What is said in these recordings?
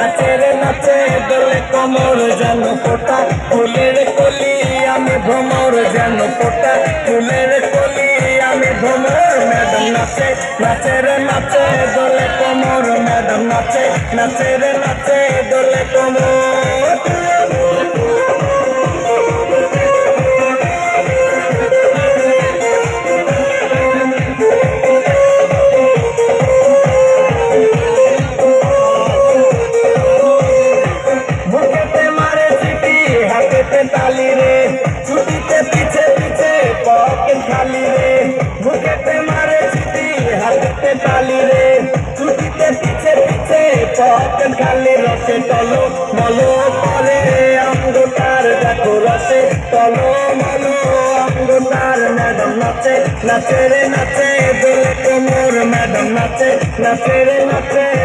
নাচে রে নাচে দোলে কোমর যেন কোটা ফুলের কলি আমি ভ্রমর যেন কোটা ফুলের কলি আমি ভ্রমর ম্যাডাম নাচে, নাচের নাচে দোলে কোমর ম্যাডাম নাচে, নাচের নাচে দোলে কোমর। হাতেতে তালি রে, ছুটিতে পিছে পিছে পকেট খালি রে। বুকেতে মারে চিঠি, হাতেতে তালি রে। ছুটিতে পিছে পিছে পকেট খালি, রসে টলো মলো করে অঙ্গটার দেখো রসে টলো মলো অঙ্গটার ম্যাডাম নাচে নাচে রে নাচে, দোলে কোমর, ম্যাডাম নাচে নাচে রে নাচে।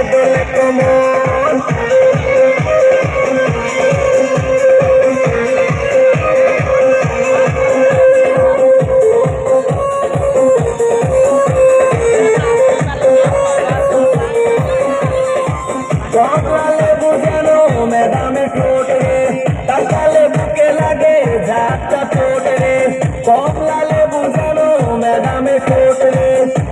ম্যাডামে ঠোঁট রে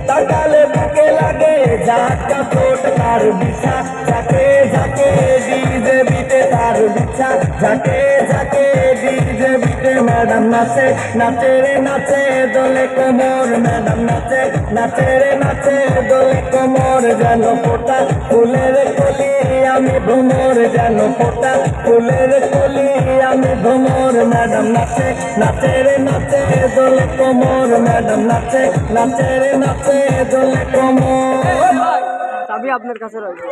তাকালে বুকে লাগে ঝাপটা ঠোঁট তার বিছা ঝাঁকে ঝাঁকে ডিজে বিটে তার বিছা ঝাঁকে ঝাঁকে ডিজে বিটে ম্যাডাম নাচে নাচে রে নাচে দোলে কোমর, ম্যাডাম নাচে নাচে রে নাচে দোলে কোমর, যেন ফোটা ফুলের কলি, আমি ভ্রমর, যেন ফোটা ফুলের কলি। আমি ভ্রমর, ম্যাডাম নাচে নাচে রে নাচে দোলে কোমর, ম্যাডাম নাচে নাচে রে নাচে দোলে কোমর। চাবি আপনার কাছে রয়েছে